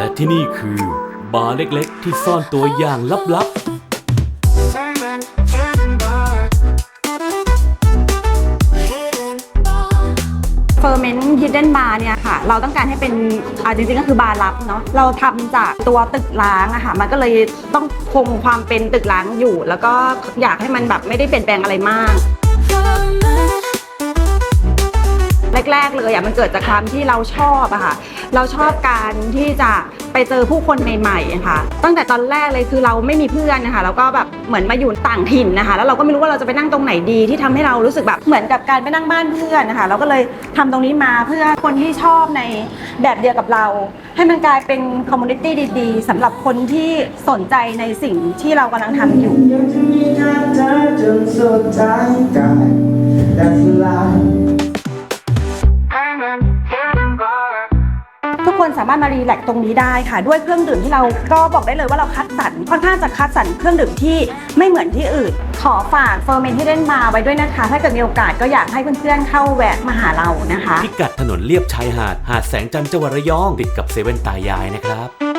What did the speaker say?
และที่นี่คือบาร์เล็กๆ ที่ซ่อนตัวอย่างลับๆ เฟอร์เมนต์ฮิดเด้นบาร์เนี่ยค่ะ เราต้องการให้เป็นอ่าจริงๆก็คือบาร์ลับเนาะเราทำจากตัวตึกล้างอะค่ะ มันก็เลยต้องคงความเป็นตึกล้างอยู่ แล้วก็อยากให้มันแบบไม่ได้เปลี่ยนแปลงอะไรมาก แรก ๆ เลยอะมันเกิดจากความที่เราชอบอะค่ะ เราชอบการที่จะไปเจอผู้คนใหม่ๆอะค่ะ ตั้งแต่ตอนแรกเลยคือเราไม่มีเพื่อนนะคะแล้วก็แบบเหมือนมาอยู่ต่างถิ่นนะคะ แล้วเราก็ไม่รู้ว่าเราจะไปนั่งตรงไหนดีที่ทำให้เรารู้สึกแบบเหมือนกับการไปนั่งบ้านเพื่อนนะคะเราก็เลยทำตรงนี้มาเพื่อคนที่ชอบในแบบเดียวกับเรา ให้มันกลายเป็นคอมมูนิตี้ดีๆสำหรับคนที่สนใจในสิ่งที่เรากำลังทำอยู่ยัง คนสามารถมารีแลกซ์ตรงนี้ได้ค่ะ ด้วยเครื่องดื่มที่เราก็บอกได้เลยว่าเราคัดสรรค่อนข้างจะคัดสรรเครื่องดื่มที่ไม่เหมือนที่อื่น ขอฝากเฟอร์เมนที่เล่นมาไว้ด้วยนะคะ ถ้าเกิดมีโอกาสก็อยากให้เพื่อนๆเข้าแวะมาหาเรานะคะ พิกัดถนนเลียบชายหาด หาดแสงจันทร์จังหวัดระยอง ติดกับเซเว่นตายายนะครับ